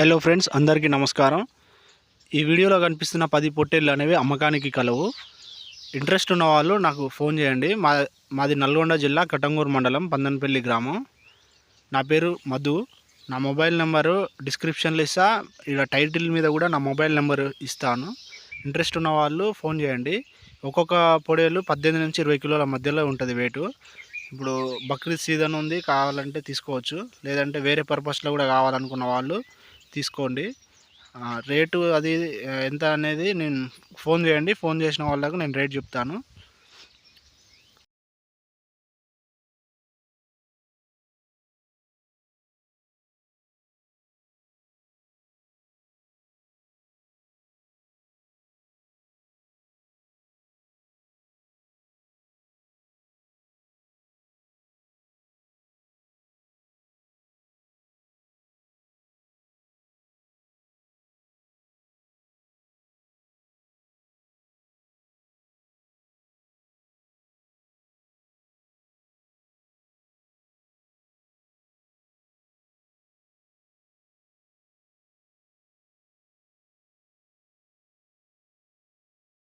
Hello friends అందరికీ నమస్కారం. ఈ వీడియోలో కనిపిస్తున్న పది పొట్టేళ్ళు అనేవి అమ్మకానికి కలవు. ఇంట్రెస్ట్ ఉన్న వాళ్ళు నాకు ఫోన్ చేయండి. మా మాది నల్గొండ జిల్లా కటంగూరు మండలం పందనపల్లి గ్రామం. నా పేరు మధు. నా మొబైల్ నెంబరు డిస్క్రిప్షన్లో ఇస్తా. ఇక్కడ టైటిల్ మీద కూడా నా మొబైల్ నెంబర్ ఇస్తాను. ఇంట్రెస్ట్ ఉన్న వాళ్ళు ఫోన్ చేయండి. ఒక్కొక్క పొడేలు పద్దెనిమిది నుంచి ఇరవై కిలోల మధ్యలో ఉంటుంది వెయిట్ ఇప్పుడు బక్రీద్ సీజన్ ఉంది కావాలంటే తీసుకోవచ్చు. లేదంటే వేరే పర్పస్లో కూడా కావాలనుకున్న వాళ్ళు తీసుకోండి. రేటు అది ఎంత అనేది నేను ఫోన్ చేయండి. ఫోన్ చేసిన వాళ్ళకు నేను రేట్ చెప్తాను.